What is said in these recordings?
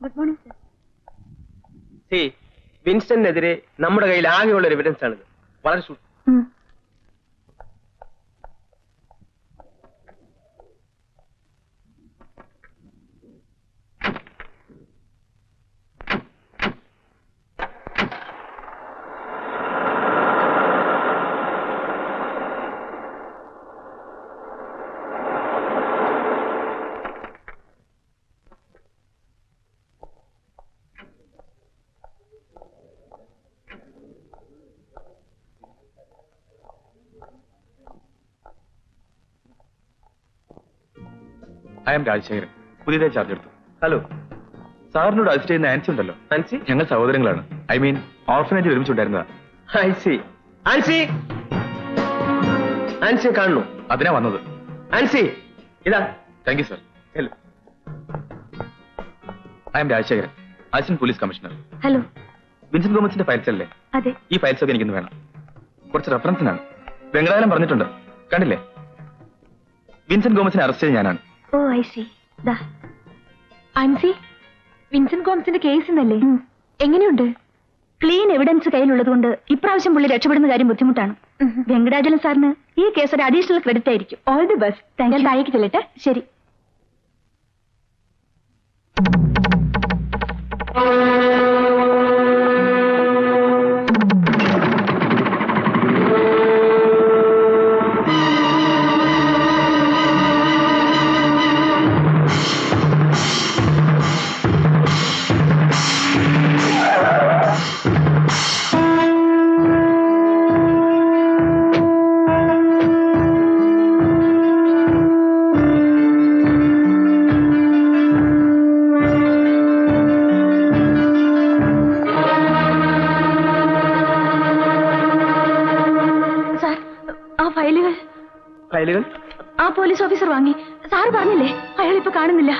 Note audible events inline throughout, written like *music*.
Good morning sir C വിൻസ്റ്റണിനെതിരെ നമ്മുടെ കയ്യിൽ ആകെയുള്ള എവിഡൻസ് ആണിത്. വളരെ ഐ എം രാജശേഖരൻ. പുതിയതായി ചാർജ് എടുത്തു. ഹലോ സാറിനോട് അസിസ്റ്റ് ചെയ്യുന്ന ആൻസി ഉണ്ടല്ലോ. ആൻസി? ഞങ്ങൾ സഹോദരങ്ങളാണ്. ഐ മീൻ ഓർഫനേജ് ഒരുമിച്ചുണ്ടായിരുന്നതാ. ആൻസി ആൻസി! ആൻസിയെ കാണുന്നു അതിനാ വന്നത്. ആൻസി! ഇതാ. Thank you sir hello I'm Rajasekharan assistant police commissioner. Hello Vincent ഗോമസിന്റെ files അല്ലേ അതെ. ഈ ഫയൽസ് ഒക്കെ എനിക്കൊന്ന് വേണം. കുറച്ച് റെഫറൻസിനാണ് വെങ്കടാലം പറഞ്ഞിട്ടുണ്ട്. കണ്ടില്ലേ? വിൻസെന്റ് ഗോമസിനെ അറസ്റ്റ് ചെയ്ത് ഞാനാണ്. ഓ ഐ സി ദാ. ആൻസി വിൻസെന്റ് ഗോംസിന്റെ കേസ് എന്നല്ലേ എങ്ങനെയുണ്ട്? ക്ലീൻ എവിഡൻസ് കയ്യിലുള്ളതുകൊണ്ട് ഇപ്രാവശ്യം പുള്ളി രക്ഷപ്പെടുന്ന കാര്യം ബുദ്ധിമുട്ടാണ്. വെങ്കടാചലം സാറിന് ഈ കേസ് ഒരു അഡീഷണൽ ക്രെഡിറ്റ് ആയിരിക്കും. ഓൾ ദി ബെസ്റ്റ് ഞാൻ താഴേക്ക് ചെല്ലട്ടെ? ശരി. കാണുന്നില്ല.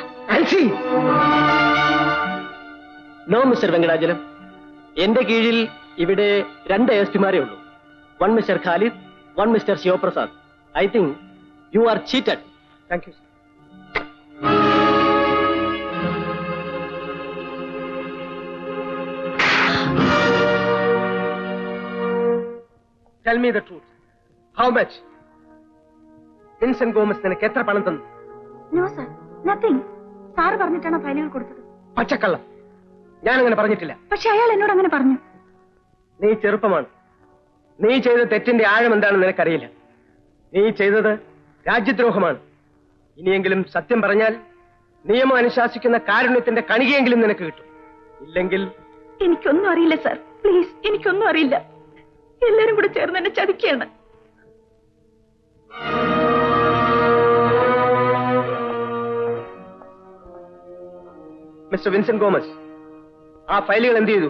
No mister Venkatachalam. എന്റെ കീഴിൽ ഇവിടെ രണ്ട് എസ് പിമാരേ ഉള്ളൂ. One mister Khalid one mister Shivaprasad. I think you are cheated. Thank you Tell me the truth. How much? Vincent Gomez നിനക്ക് എത്ര പണം തന്നു? നോ സാർ നത്തിങ് സാർ പറഞ്ഞിട്ടാണ് ഫയലുകൾ കൊടുത്തത്? പച്ചക്കള്ളം. ഞാനങ്ങനെ പറഞ്ഞിട്ടില്ല. പക്ഷെ അയാൾ എന്നോട് അങ്ങനെ പറഞ്ഞു. നീ ചെറുപ്പമാണ്. നീ ചെയ്ത തെറ്റിന്റെ ആഴം എന്താണെന്ന് നിനക്കറിയില്ല. നീ ചെയ്തത് രാജ്യദ്രോഹമാണ്. ഇനിയെങ്കിലും സത്യം പറഞ്ഞാൽ നിയമം അനുശാസിക്കുന്ന കാരുണ്യത്തിന്റെ കണികയെങ്കിലും നിനക്ക് കിട്ടും. ഇല്ലെങ്കിൽ എനിക്കൊന്നും അറിയില്ല സാർ. പ്ലീസ് എനിക്കൊന്നും അറിയില്ല. എല്ലാരും കൂടെ ചേർന്ന് എന്നെ ചതിക്കുകയാണ്. മിസ്റ്റർ വിൻസെന്റ് ഗോമസ് ആ ഫയലുകൾ എന്ത് ചെയ്തു?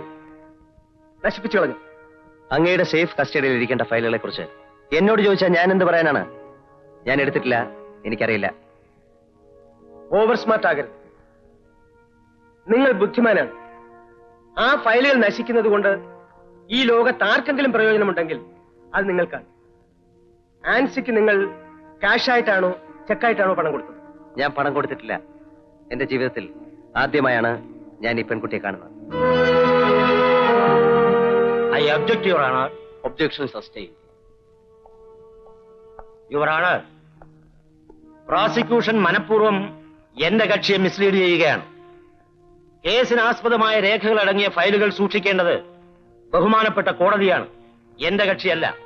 നശിപ്പിച്ചു കളഞ്ഞു. അങ്ങയുടെ സേഫ് കസ്റ്റഡിയിൽ ഇരിക്കേണ്ട ഫയലുകളെ കുറിച്ച് എന്നോട് ചോദിച്ചാൽ ഞാൻ എന്ത് പറയാനാണ്? ഞാൻ എടുത്തിട്ടില്ല എനിക്കറിയില്ല. ഓവർ സ്മാർട്ട് ആകരുത്. നിങ്ങൾ ബുദ്ധിമാനാണ്. ആ ഫയലുകൾ നശിക്കുന്നത് കൊണ്ട് ഈ ലോകത്ത് ആർക്കെങ്കിലും പ്രയോജനമുണ്ടെങ്കിൽ അത് നിങ്ങൾക്കാണ്. ആൻസിക്ക് നിങ്ങൾ ക്യാഷ് ആയിട്ടാണോ ചെക്കായിട്ടാണോ പണം കൊടുത്തത്? ഞാൻ പണം കൊടുത്തിട്ടില്ല. എന്റെ ജീവിതത്തിൽ ആദ്യമായാണ് ഞാൻ ഈ പെൺകുട്ടിയെ കാണുന്നത്. I object your honour objection sustain your honour prosecution മനഃപൂർവം എന്റെ കക്ഷിയെ മിസ്ലീഡ് ചെയ്യുകയാണ്. കേസിനാസ്പദമായ രേഖകൾ അടങ്ങിയ ഫയലുകൾ സൂക്ഷിക്കേണ്ടത് ബഹുമാനപ്പെട്ട കോടതിയാണ്. എന്റെ കക്ഷിയല്ല.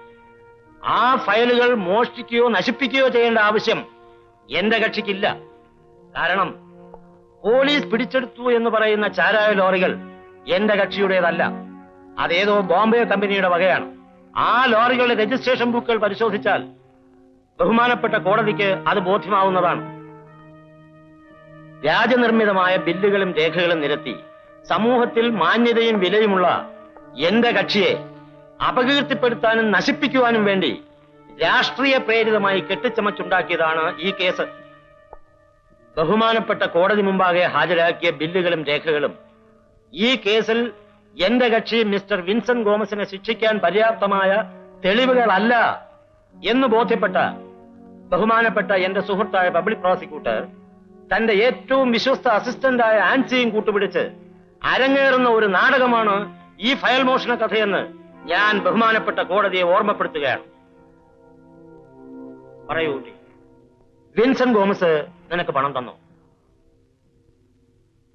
ആ ഫയലുകൾ മോഷ്ടിക്കുകയോ നശിപ്പിക്കുകയോ ചെയ്യേണ്ട ആവശ്യം എന്റെ കക്ഷിക്കില്ല. കാരണം പോലീസ് പിടിച്ചെടുത്തു എന്ന് പറയുന്ന ചാരായ ലോറികൾ എന്റെ കക്ഷിയുടേതല്ല. അതേതോ ബോംബെ കമ്പനിയുടെ വകയാണ്. ആ ലോറികളുടെ രജിസ്ട്രേഷൻ ബുക്കുകൾ പരിശോധിച്ചാൽ ബഹുമാനപ്പെട്ട കോടതിക്ക് അത് ബോധ്യമാവുന്നതാണ്. രാജനിർമ്മിതമായ ബില്ലുകളും രേഖകളും നിരത്തി സമൂഹത്തിൽ മാന്യതയും വിലയുമുള്ള എന്റെ കക്ഷിയെ അപകീർത്തിപ്പെടുത്താനും നശിപ്പിക്കുവാനും വേണ്ടി രാഷ്ട്രീയ പ്രേരിതമായി കെട്ടിച്ചമച്ചുണ്ടാക്കിയതാണ് ഈ കേസ്. ബഹുമാനപ്പെട്ട കോടതി മുമ്പാകെ ഹാജരാക്കിയ ബില്ലുകളും രേഖകളും. ഈ കേസിൽ എന്റെ കക്ഷി മിസ്റ്റർ വിൻസെന്റ് ഗോമസിനെ ശിക്ഷിക്കാൻ പര്യാപ്തമായ തെളിവുകളല്ല എന്ന് ബോധ്യപ്പെട്ട ബഹുമാനപ്പെട്ട എന്റെ സുഹൃത്തായ പബ്ലിക് പ്രോസിക്യൂട്ടർ തന്റെ ഏറ്റവും വിശ്വസ്ത അസിസ്റ്റന്റായ ആൻസിയും കൂട്ടുപിടിച്ച് അരങ്ങേറുന്ന ഒരു നാടകമാണ് ഈ ഫയൽ മോഷണ കഥയെന്ന് ഞാൻ ബഹുമാനപ്പെട്ട കോടതിയെ ഓർമ്മപ്പെടുത്തുകയാണ്. പറയൂ വിൻസൻ ഗോമസ് നിനക്ക് പണം തന്നോ?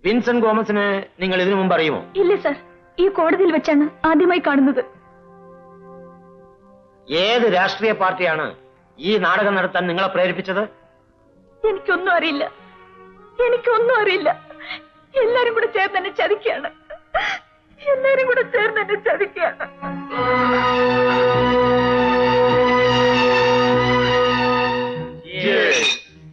വിൻസെന്റ് ഗോമസിനെ നിങ്ങൾ ഇതിനു മുമ്പ് അറിയുമോ? ഇല്ല സർ. ഈ കോടതിയിൽ വെച്ചാണ് ആദ്യമായി കാണുന്നത്. ഏത് രാഷ്ട്രീയ പാർട്ടിയാണ് ഈ നാടകം നടത്താൻ നിങ്ങളെ പ്രേരിപ്പിച്ചത്? എനിക്കൊന്നും അറിയില്ല. എനിക്കൊന്നും അറിയില്ല. എല്ലാരും കൂടെ ചേർന്ന് എന്നെ ചതിക്കുകയാണ്. എല്ലാരും കൂടെ ചേർന്ന് എന്നെ ചതിക്കുകയാണ്.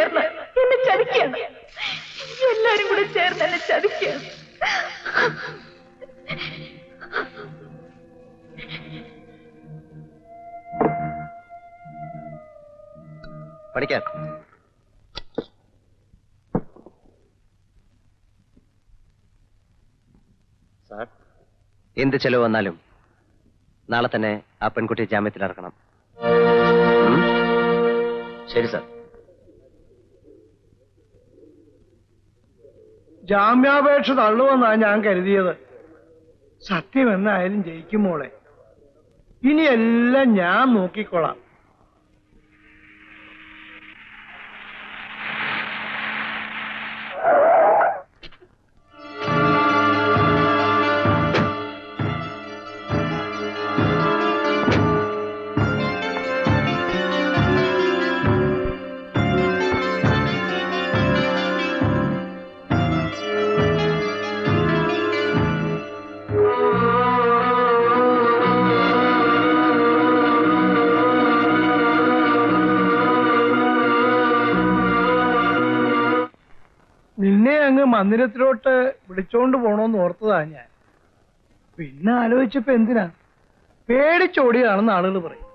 ചേർന്ന് എന്നെ ചതിക്കുകയാണ്. എല്ലാരും കൂടെ ചേർന്ന് എന്നെ ചതിക്കുകയാണ്. പഠിക്കാൻ. സാർ. എന്ത് ചെലവ് വന്നാലും നാളെ തന്നെ ആ പെൺകുട്ടിയെ ജാമ്യത്തിൽ ഇറക്കണം ശരി സാർ. ജാമ്യാപേക്ഷ തള്ളുവെന്നാണ് ഞാൻ കരുതിയത്. സത്യം എന്നായാലും ജയിക്കും മോളെ. ഇനിയെല്ലാം ഞാൻ നോക്കിക്കൊള്ളാം. മന്ദിരത്തിലോട്ട് വിളിച്ചോണ്ട് പോണോന്ന് ഓർത്തതാ ഞാൻ. പിന്നെ ആലോചിച്ചപ്പോ എന്തിനാ? പേടിച്ചോടിയാണെന്ന് ആളുകൾ പറയും.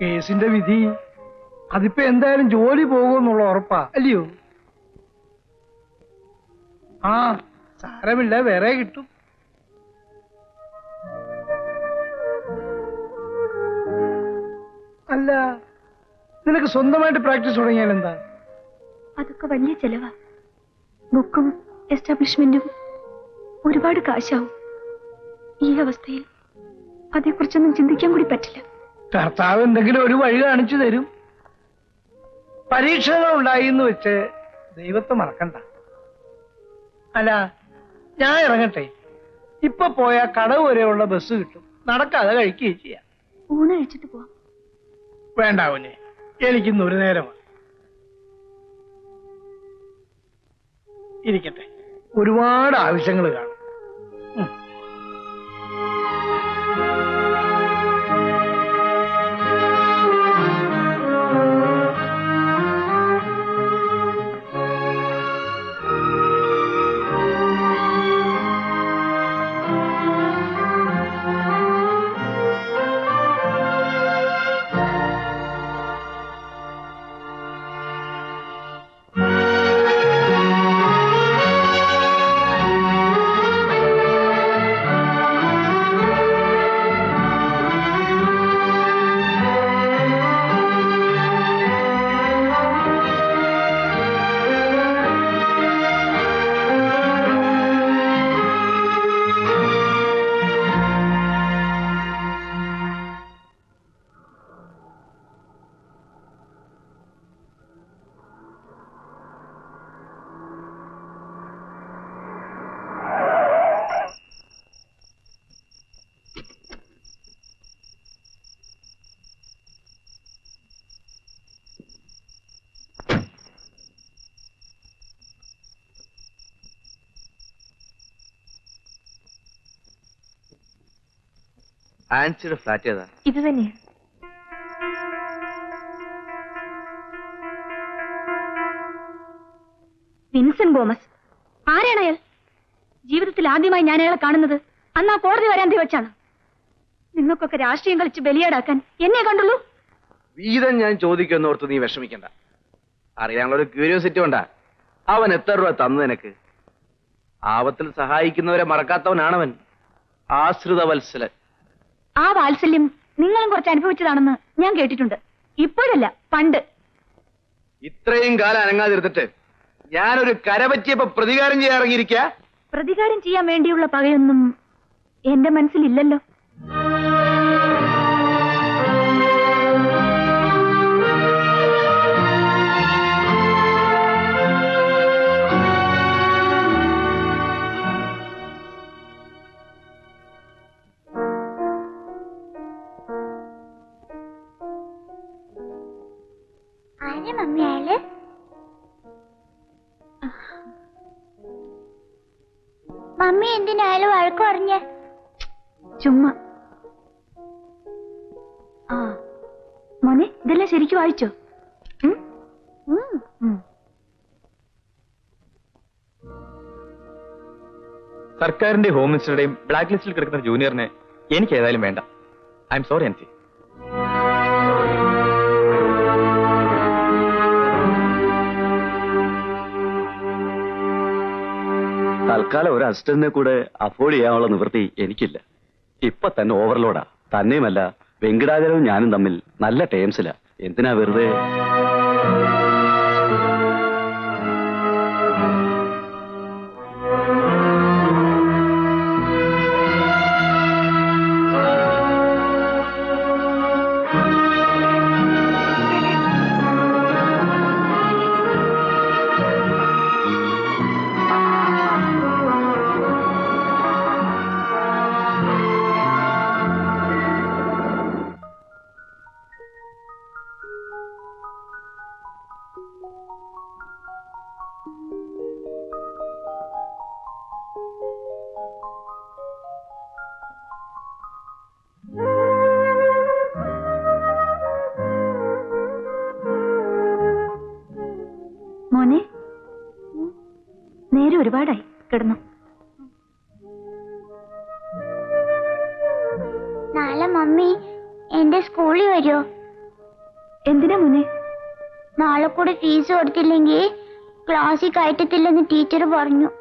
കേസിന്റെ വിധി അതിപ്പോ എന്തായാലും ജോലി പോകുമെന്നുള്ള ഉറപ്പാ അല്ലയോ? ആ സാരമില്ല വേറെ കിട്ടും. അല്ല നിനക്ക് സ്വന്തമായിട്ട് പ്രാക്ടീസ് തുടങ്ങിയാൽ എന്താ? അതൊക്കെ വലിയ ചെലവാ. ബുക്കും എസ്റ്റാബ്ലിഷ്മെന്റും ഒരുപാട് കാശാവും. ഈ അവസ്ഥയിൽ അതേക്കുറിച്ചൊന്നും ചിന്തിക്കാൻ കൂടി പറ്റില്ല. കർത്താവ് എന്തെങ്കിലും ഒരു വഴി കാണിച്ചു തരും. പരീക്ഷകൾ ഉണ്ടായി എന്ന് വെച്ച് ദൈവത്തെ മറക്കണ്ട. അല്ല ഞാൻ ഇറങ്ങട്ടെ. ഇപ്പൊ പോയ കടവ് വരെയുള്ള ബസ് കിട്ടും. നടക്കാതെ കഴിക്കുകയും ചെയ്യാം. ഊണ് കഴിച്ചിട്ട് പോവാം. വേണ്ട കുഞ്ഞെ എനിക്കിന്ന് ഒരു നേരമാണ്. ഇരിക്കട്ടെ. ഒരുപാട് ആവശ്യങ്ങൾ കാണും. ആൻസിയുടെ ഫ്ലാറ്റ് ഏതാ? ഇത് തന്നെയാ വിൻസെന്റ് ഗോമസ് ആരാണ് അയാൾ? ജീവിതത്തിൽ ആദ്യമായി ഞാൻ അയാളെ കാണുന്നത് അന്ന് ആ കോടതി വരാൻ വെച്ചാണ് നിങ്ങൾക്കൊക്കെ രാഷ്ട്രീയം കളിച്ച് ബലിയാടാക്കാൻ എന്നെ കണ്ടുള്ളൂ? വീതം ഞാൻ ചോദിക്കുന്നോർത്ത് നീ വിഷമിക്കണ്ട. അറിയാനുള്ള ഒരു ക്യൂരിയോസിറ്റി ഉണ്ടാ? അവൻ എത്ര രൂപ തന്നു നിനക്ക്? ആപത്തിൽ സഹായിക്കുന്നവരെ മറക്കാത്തവനാണവൻ. ആശ്രിത വത്സലൻ ആ വാത്സല്യം നിങ്ങളും കുറച്ച് അനുഭവിച്ചതാണെന്ന് ഞാൻ കേട്ടിട്ടുണ്ട്. ഇപ്പോഴല്ല പണ്ട്. ഇത്രയും കാലം അനങ്ങാതിരുന്നിട്ട് ഞാനൊരു കരപറ്റിയപ്പോ പ്രതികാരം ചെയ്യാൻ ഇറങ്ങിയിരിക്ക? പ്രതികാരം ചെയ്യാൻ വേണ്ടിയുള്ള പകയൊന്നും എന്റെ മനസ്സിലില്ലല്ലോ. മമ്മി എന്തിനായാലും വഴക്കു പറഞ്ഞ. ചുമ്മാ. ആ. മോനെ ഇതെല്ലാം ശരിക്കും വായിച്ചോ. സർക്കാരിന്റെ ഹോം മിനിസ്റ്ററുടെയും ബ്ലാക്ക് ലിസ്റ്റിൽ കിടക്കുന്ന ജൂനിയറിനെ എനിക്ക് ഏതായാലും വേണ്ട. ഐ എം സോറി ആൻസി തൽക്കാലം ഒരു അസിസ്റ്റന്റിനെ കൂടെ അഫോർഡ് ചെയ്യാനുള്ള നിവൃത്തി എനിക്കില്ല. ഇപ്പൊ തന്നെ ഓവർലോഡാ. തന്നെയുമല്ല വെങ്കിടാചലവും ഞാനും തമ്മിൽ നല്ല ടേംസിലാ. എന്തിനാ വെറുതെ ഒരുപാടായി. കിടന്നു. നാളെ മമ്മി എന്റെ സ്കൂളിൽ വരുമോ എന്തിനാ മുന്നേ നാളെ കൂടെ ഫീസ് കൊടുത്തില്ലെങ്കിൽ ക്ലാസ്സിൽ കയറ്റത്തില്ലെന്ന് ടീച്ചർ പറഞ്ഞു.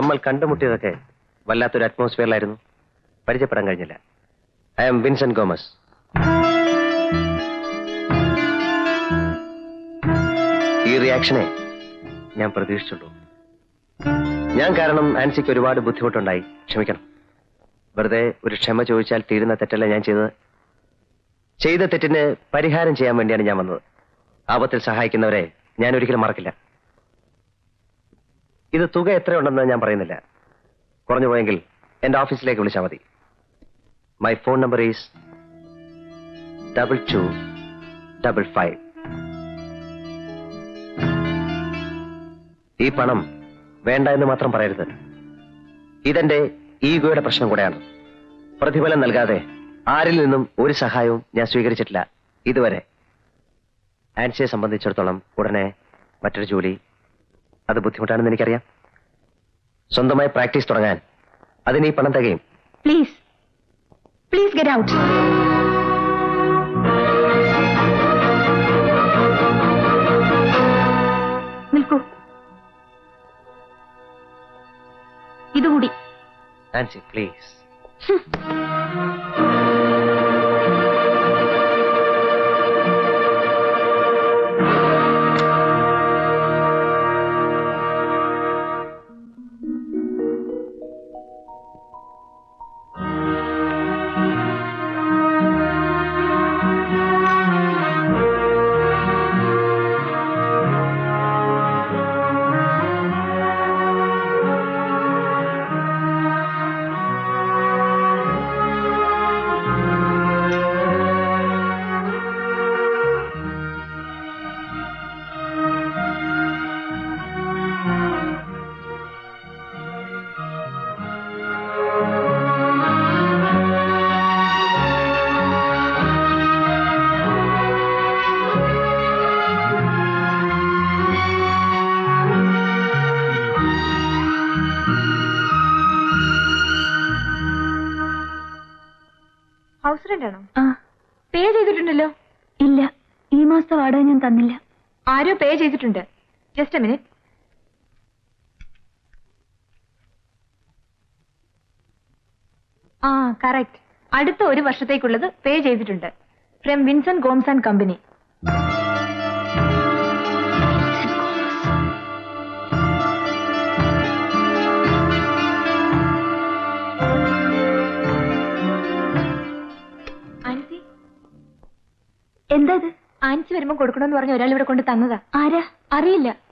നമ്മൾ കണ്ടുമുട്ടിയതൊക്കെ വല്ലാത്തൊരു അറ്റ്മോസ്ഫിയറിലായിരുന്നു പരിചയപ്പെടാൻ കഴിഞ്ഞില്ല. ഐ എം വിൻസെന്റ് ഗോമസ് ഈ റിയാക്ഷനെ ഞാൻ പ്രതീക്ഷിച്ചുള്ളൂ. ഞാൻ കാരണം ആൻസിക്ക് ഒരുപാട് ബുദ്ധിമുട്ടുണ്ടായി. ക്ഷമിക്കണം. വെറുതെ ഒരു ക്ഷമ ചോദിച്ചാൽ തീരുന്ന തെറ്റല്ല ഞാൻ ചെയ്തത്. ചെയ്ത തെറ്റിന് പരിഹാരം ചെയ്യാൻ വേണ്ടിയാണ് ഞാൻ വന്നത്. ആപത്തിൽ സഹായിക്കുന്നവരെ ഞാൻ ഒരിക്കലും മറക്കില്ല. ഇത് തുക എത്രയുണ്ടെന്ന് ഞാൻ പറയുന്നില്ല. കുറഞ്ഞു പോയെങ്കിൽ എന്റെ ഓഫീസിലേക്ക് വിളിച്ചാൽ മതി. My phone number is double two double five ഈ പണം വേണ്ട എന്ന് മാത്രം പറയരുത്. ഇതെന്റെ ഈഗോയുടെ പ്രശ്നം കൂടെയാണ്. പ്രതിഫലം നൽകാതെ ആരിൽ നിന്നും ഒരു സഹായവും ഞാൻ സ്വീകരിച്ചിട്ടില്ല ഇതുവരെ. ആൻസിയെ സംബന്ധിച്ചിടത്തോളം ഉടനെ മറ്റൊരു ജോലി അത് ബുദ്ധിമുട്ടാണെന്ന് എനിക്കറിയാം. സ്വന്തമായി പ്രാക്ടീസ് തുടങ്ങാൻ അതിന് ഈ പണം തികയും. പ്ലീസ് പ്ലീസ് ഗെറ്റ് ഔട്ട് നിൽക്കൂ. ഇതുകൂടി. പ്ലീസ് *laughs* തന്നില്ല ആരോ പേ ചെയ്തിട്ടുണ്ട്. ജസ്റ്റ് എ മിനിറ്റ് ആ കറക്റ്റ് അടുത്ത ഒരു വർഷത്തേക്കുള്ളത് പേ ചെയ്തിട്ടുണ്ട്. From Vincent Gomez and company എന്തത് ആൻസി വരുമ്പോ കൊടുക്കണമെന്ന് പറഞ്ഞ ഒരാൾ ഇവിടെ കൊണ്ട് തന്നതാ. ആരാ? അറിയില്ല.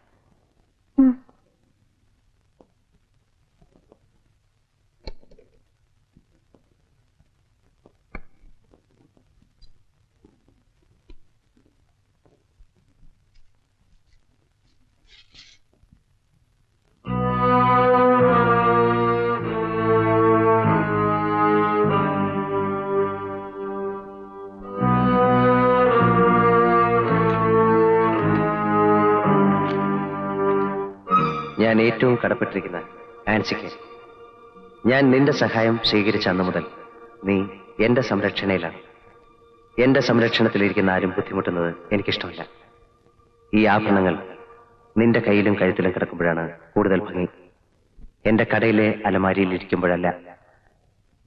ഞാൻ ഏറ്റവും കടപ്പെട്ടിരിക്കുന്ന ആൻസിക്ക് ഞാൻ നിന്റെ സഹായം സ്വീകരിച്ച അന്ന് മുതൽ നീ എന്റെ സംരക്ഷണയിലാണ്. എന്റെ സംരക്ഷണത്തിലിരിക്കുന്ന ആരും ബുദ്ധിമുട്ടുന്നത് എനിക്കിഷ്ടമല്ല. ഈ ആഭരണങ്ങൾ നിന്റെ കയ്യിലും കഴുത്തിലും കിടക്കുമ്പോഴാണ് കൂടുതൽ ഭംഗി. എന്റെ കടയിലെ അലമാരിയിൽ ഇരിക്കുമ്പോഴല്ല.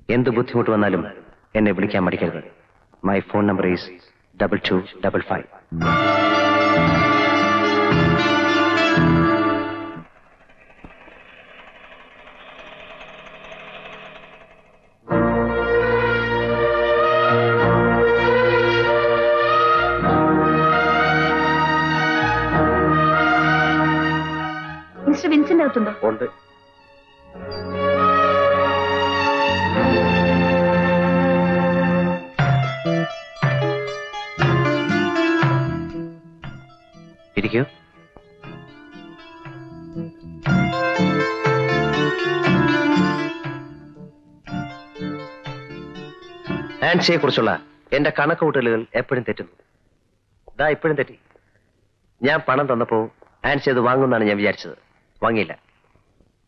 എന്ത് ബുദ്ധിമുട്ട് വന്നാലും എന്നെ വിളിക്കാൻ മടിക്കരുത്. My phone number is double two double five അകത്തുണ്ടോ ഉണ്ട്. ഇരിക്കൂ. ആൻസിയെ കുറിച്ചുള്ള എന്റെ കണക്കുകൂട്ടലുകൾ എപ്പോഴും തെറ്റുന്നു. ഇതാ ഇപ്പോഴും തെറ്റി. ഞാൻ പണം തന്നപ്പോ ആൻസി അത് വാങ്ങുമെന്നാണ് ഞാൻ വിചാരിച്ചത്. വാങ്ങിയില്ല.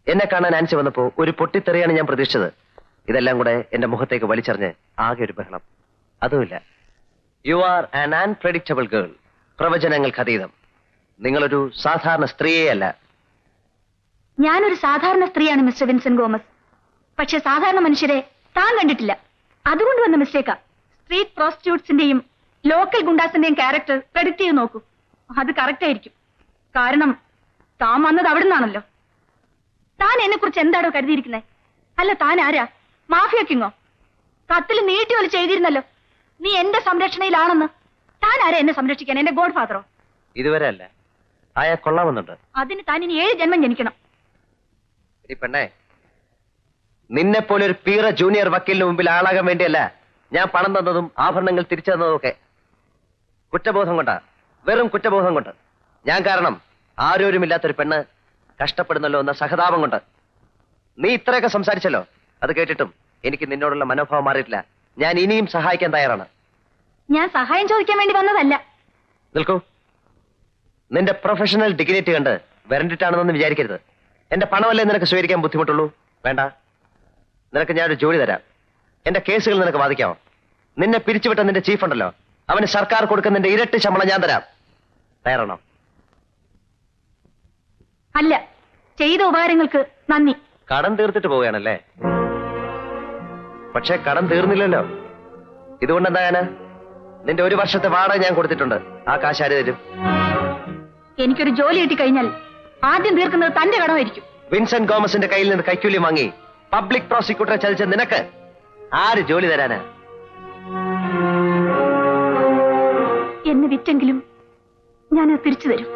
എന്നെ കാണാൻ ആൻസി വന്നപ്പോ ഒരു പൊട്ടിത്തെറിയാണ് ഞാൻ പ്രതീക്ഷിച്ചത്. ഇതെല്ലാം കൂടെ എന്റെ മുഖത്തേക്ക് വലിച്ചെറിഞ്ഞ് ആകെ ഒരു ബഹളം. അതുമില്ല. You are an unpredictable girl പ്രവചനങ്ങൾക്ക് അതീതം. നിങ്ങളൊരു സാധാരണ സ്ത്രീയേ അല്ല. ഞാനൊരു സാധാരണ സ്ത്രീയാണ് മിസ്റ്റർ വിൻസെന്റ് ഗോമസ്. പക്ഷെ സാധാരണ മനുഷ്യരെ താൻ കണ്ടിട്ടില്ല. അതുകൊണ്ട് വന്ന മിസ്റ്റേക്കാ. സ്ട്രീറ്റ് പ്രോസ്റ്റിറ്റ്യൂട്ട്സിന്റെയും ലോക്കൽ ഗുണ്ടാസിന്റെയും ക്യാരക്ടർ പ്രെഡിക്റ്റ് ചെയ്ത് നോക്കൂ. അത് കറക്റ്റ് ആയിരിക്കും. കാരണം താൻ വന്നത് അവിടെ നിന്നാണല്ലോ താൻ എന്നെ കുറിച്ച് എന്താണോ കരുതിയിരിക്കുന്നത് അല്ല താൻ ആരാ? മാഫിയ കിങ്ങോ കത്തിൽ നീട്ടി വലിച്ച് എഴുതിയിരുന്നല്ലോ. നീ എന്റെ സംരക്ഷണയിലാണെന്ന്. താൻ ആരാ എന്നെ സംരക്ഷിക്കാൻ? എന്റെ ഗോഡ് ഫാദറോ ഇതുവരെ അല്ല. ആയാ കൊള്ളാമെന്നുണ്ട്. അതിന് താൻ ഇനി ഏഴ് ജന്മം ജനിക്കണം. ഈ പെണ്ണേ നിന്നെ പോലെ ഒരു പീറ ജൂനിയർ വക്കീലിന് മുമ്പിൽ ആളാകാൻ വേണ്ടിയല്ല ഞാൻ പണം തന്നതും ആഭരണങ്ങൾ തിരിച്ചു തന്നതും ഒക്കെ കുറ്റബോധം കൊണ്ടാ. വെറും കുറ്റബോധം കൊണ്ട്. ഞാൻ കാരണം ആരോരുമില്ലാത്തൊരു പെണ്ണ് കഷ്ടപ്പെടുന്നല്ലോ എന്ന സഹതാപം കൊണ്ട്. നീ ഇത്രയൊക്കെ സംസാരിച്ചല്ലോ? അത് കേട്ടിട്ടും എനിക്ക് നിന്നോടുള്ള മനോഭാവം മാറിയിട്ടില്ല. ഞാൻ ഇനിയും സഹായിക്കാൻ തയ്യാറാണ്. ഞാൻ സഹായം ചോദിക്കാൻ വേണ്ടി വന്നതല്ല. നിൽക്കൂ. നിന്റെ പ്രൊഫഷണൽ ഡിഗ്നിറ്റി കണ്ട് വരണ്ടിട്ടാണെന്നൊന്നും വിചാരിക്കരുത്. എന്റെ പണമല്ലേ നിനക്ക് സ്വീകരിക്കാൻ ബുദ്ധിമുട്ടുള്ളൂ? വേണ്ട. നിനക്ക് ഞാനൊരു ജോലി തരാം. എന്റെ കേസുകൾ നിനക്ക് ബാധിക്കാമോ നിന്നെ പിരിച്ചുവിട്ട നിന്റെ ചീഫ് ഉണ്ടല്ലോ. അവന് സർക്കാർ കൊടുക്കുന്നതിന്റെ ഇരട്ടി ശമ്പളം ഞാൻ തരാം. തയ്യാറാണോ? അല്ല ചെയ്ത ഉപകാരങ്ങൾക്ക് നന്ദി. കടം തീർത്തിട്ട് പോവുകയാണല്ലേ? പക്ഷെ കടം തീർന്നില്ലല്ലോ. ഇതുകൊണ്ട് ഞാൻ? നിന്റെ ഒരു വർഷത്തെ വാടക ഞാൻ കൊടുത്തിട്ടുണ്ട്. ആ കാശ് ആര് തരും? എനിക്കൊരു ജോലി കിട്ടി കഴിഞ്ഞാൽ ആദ്യം തീർക്കുന്നത് തന്റെ കടമായിരിക്കും. വിൻസെന്റ് ഗോമസിന്റെ കയ്യിൽ നിന്ന് കൈക്കൂലി വാങ്ങി പബ്ലിക് പ്രോസിക്യൂട്ടറെ ചതിച്ച നിനക്ക് ആര് ജോലി തരാനാ? എന്നെ വിറ്റെങ്കിലും ഞാൻ തിരിച്ചു തരും.